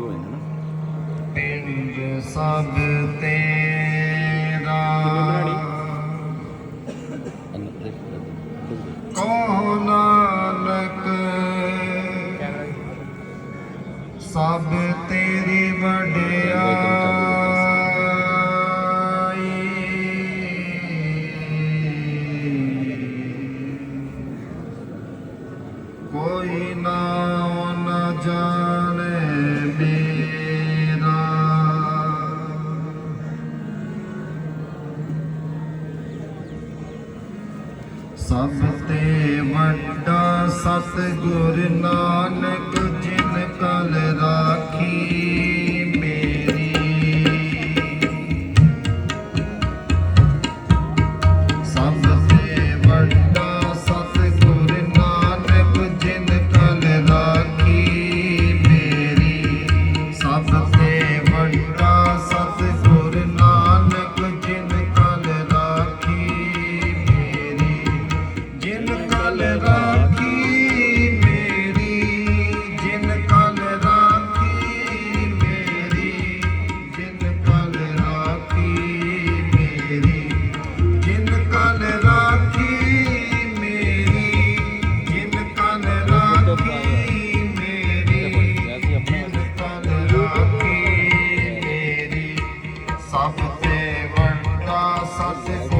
ਦੇ ਤੂੰ ਲਾਈਵ ਨਾ। ਪਿੰਡ ਸਭ ਤੇਰਾ ਅੰਦਰ ਕੋ ਨਾਨਕ ਸਭ ਤੇਰੀ ਵਡਿਆਈ ਕੋਈ ਨਾ ਨ ਜਾਣੇ ਸਭ ਤੇ ਵੱਡਾ ਸਤਿਗੁਰ ਨਾਨਕ ਜੀ। ਸਭ ਤੇ ਵੰਡਾ ਸਤਿ